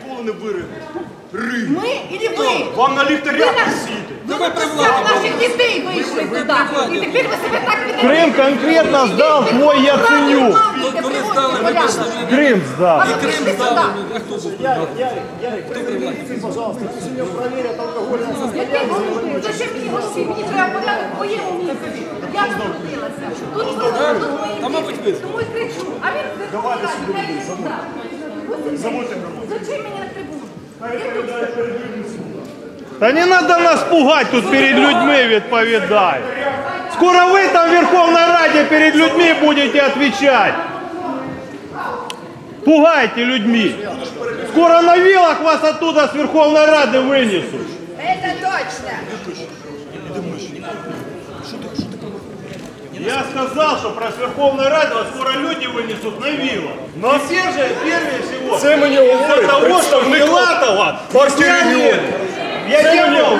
вони вирили? Ри. Мы или вы? Вам на Вы ліхтарях нас, висіти. вы на костях наших детей вышли туда. И теперь вы себя так ведете. Крым конкретно сдал твой Яценюк. Коли здали, ми пішли. Крым сдал. А вы пришли сюда. А хто був? Який голубий? Зачем мені гості? Мені треба порядок в моєму місці. Я народилася. Тут ви- тут мої Та, мабуть, діти. ви. Тому й кричу. А він Давайте сюди. Зачем мені на трибуну? Да не надо нас пугать тут перед людьми, відповідай. Скоро вы там в Верховной Раде перед людьми будете отвечать. Пугайте людьми. Скоро на вилах вас оттуда с Верховной Рады вынесут. Это точно. Я сказал, что про Верховную Раду вас скоро люди вынесут на вилах. Но все же, прежде всего, Це мені из-за говорить того, что представник Филатова партії сняли. регіонів. Я не был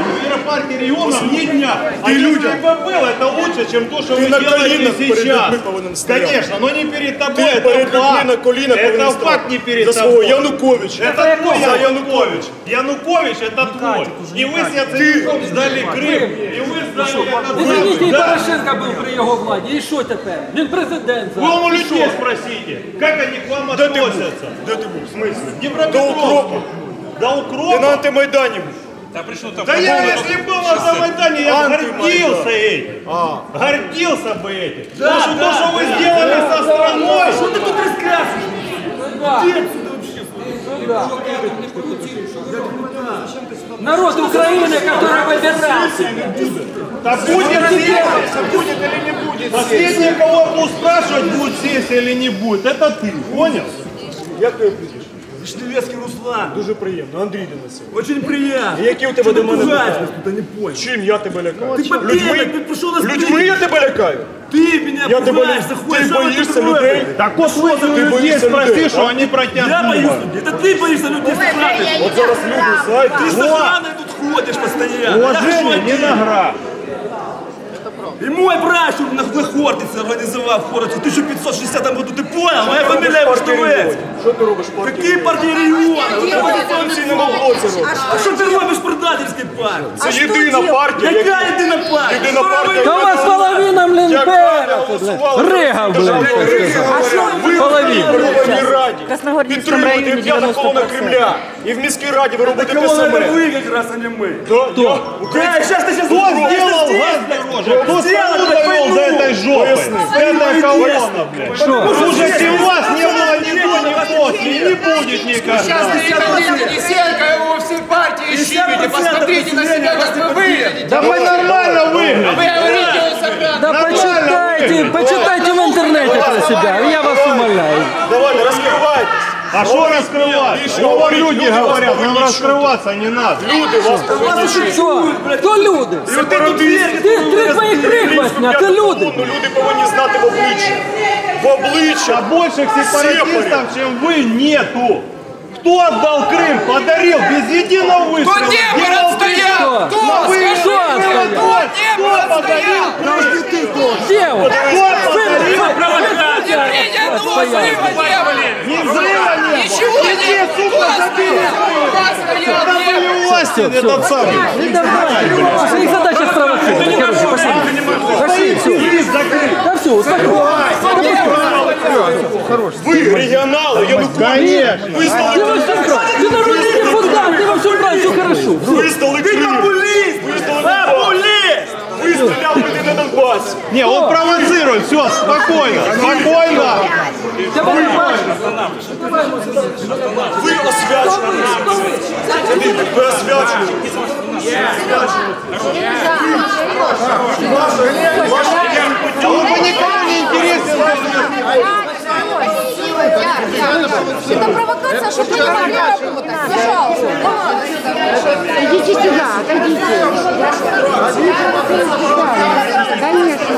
в Миропарке регионов ни дня. А Ты если людям. бы был, это лучше, чем то, что Ты вы на делаете коленах перед сейчас. людьми повинен стояти. Конечно, но не перед тобой, Ти это перед людьми факт. на колінах Это повинен факт стати. не перед За свого тобой. Януковича. Это твой За Янукович. Янукович это твой. И вы с Яценюком сдали Крым. И вы сдали этот Извините, і Да. Порошенко був при його владі. І що тепер? Він президент Вы зараз. у І людей що? спросите, как они к вам Де ти був? относятся. Де ти був? В смислі? До Днепропетровск. укропа. До Ти на укропа. антимайдані був. Да я, если был на Замайдане, я бы Антимайдан. гордился этим. Гордился бы этим. Потому что то, что вы сделали со страной, Що ти тут розказуєш? Народ України, который выбирался. да будет сессия, будет или не будет Последнее, кого будут спрашивать, будет сессия или не будет, это ты, понял? Як твоє прізвище? Вишневецкий Руслан. Дуже приємно. Андрій Денисов. Очень приятно. І які у тебе до мене пугаешь питання? нас тут, я не понял. Чим я тебе лякаю? Ты победа, ты пришел на Людьми я тебе лякаю? Ты меня Я тебе пугаешь, лю- заходишь, Ти сам боїшся это людей? трогай. Так вот, вот ты у людей боишься спроси, людей, что да? они про тебя Я боюсь думают. людей. Это ты боишься людей с охраной. От зараз люди знають. Ты с охраной тут ходишь постоянно. Я хожу Уважение не один. наград. И мой брат, что на, на Хортице организовал в Хортице в 1560 году, ты понял? Моя фамилия Вишневецкий. Що ти робиш в партії? Какие партии регионов? Опозиційному блоці робиш. А что ты робишь в предательской партии? Це єдина партія, яка Какая єдина партія? Єдина партія, Та у вас половина, блин, яка пера. голосувала Рига, блин. Ви Половина. в Верховній Раді Красногвардійському підтримуєте районі п'ята колона 90%. Кремля. І в міській раді ви робите те Кого надо саме. вы как раз, а не мы? Хто? Да, сейчас ты сейчас Кто сделал газ дороже? колонна, блядь. Слушайте, у вас не было ни до, ни после, и не будет никогда. Денисенко, его все партии щипите, посмотрите на себя, как вы выглядите. Да мы нормально Вы выглядим. говорите, он сохран. Да почитайте, почитайте в интернете про себя, я вас умоляю. Давайте, розкривайтесь. А что раскрывать? Ну, вон люди говорят, нам раскрываться не надо. Люди вас повинні чути. Що? Хто люди? Сепаратисти, Ти три твоїх прихвостня, ти люди. Ну, люди повинні знати в обличчя. в обличчя. А больших сепаратистов, чем вы, нету. Кто отдал Крым? Подарил без единого Кто выстрела. Днепр Делал отстоял? Кто? Кто? Вы Скажи, Кто кто подарил? Крым? Де ви? Кто подарил? Не принято, но взрыва не было. Ни взрыва не было. Ничего не было. сука, Кто забери. отстоял? Кто Когда были у власти, этот самый. Ну давай, их задача спровоцировать. Короче, пошли. Пошли, все. Да все, Ви регіонали, Янукович. Конечно. Ты Визнали, во всем прав. Ты народный депутат, ты во всем прав, все хорошо. визнали Крим. Популист! Визнали Популист! Ви стріляв люди на Донбасі. Не, он провоцирует, все, спокойно, спокойно. Тебе не бачу. Ви освячені. Сидите, Ви освячені. А он бы никому не интересен. Это провокация, чтобы не могли работать. Пожалуйста, давай. Идите сюда, отойдите. Конечно.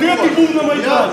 Де ти був на Майдані?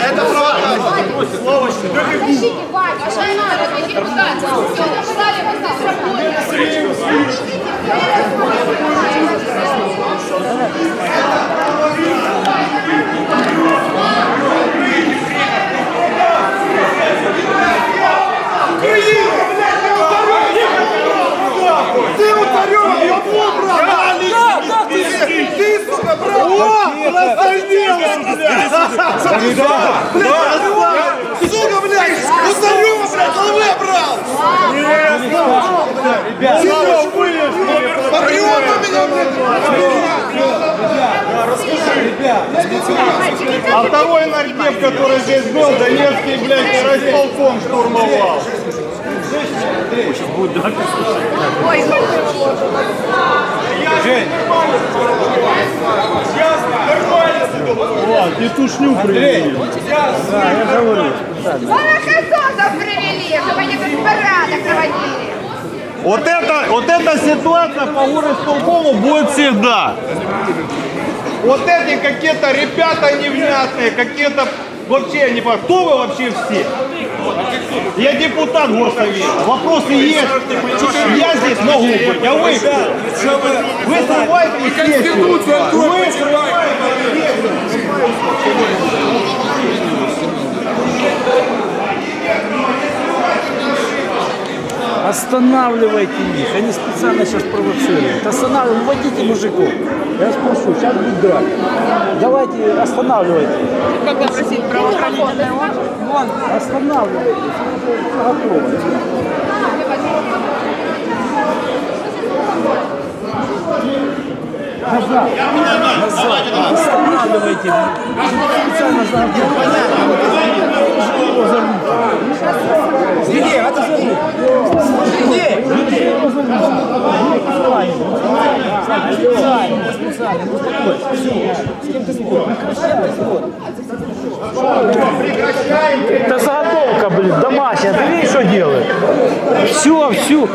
Это Подождите, Ваня, что не надо, это депутат. Все, написали, вот здесь работает. Ты ударил, я твой брат! Ты, сука, брат! О, раздавил, блядь! Сука, блядь! Ударил, блядь, головы обрал! Серег, вылез! Патриот меня, блядь! А второй нардеп, который здесь был, Донецкий, блядь, райисполком штурмовал. Ой, Петушню привели. Молокососов привели, чтобы они тут порядок проводили. Вот это, вот эта ситуация по горосполкому будет всегда. Вот эти какие-то ребята невнятные, какие-то вообще не по- Кто вы вообще все? Я депутат горсовета. Вопросы есть. Я здесь могу быть, а вы? Вы срываете сессию. Вы срываете Останавливайте их, они специально сейчас провоцируют. Останавливайте, уводите мужиков. Я вас прошу, сейчас будет драка. Давайте останавливайте. Как попросить правоохранительные Вон. Останавливайте. Всё готово. Назад. Назад. Останавливайте. Специально Где? Это за руку. Это заготовка, блин, домашняя. Ты видишь, что делает? Все, все.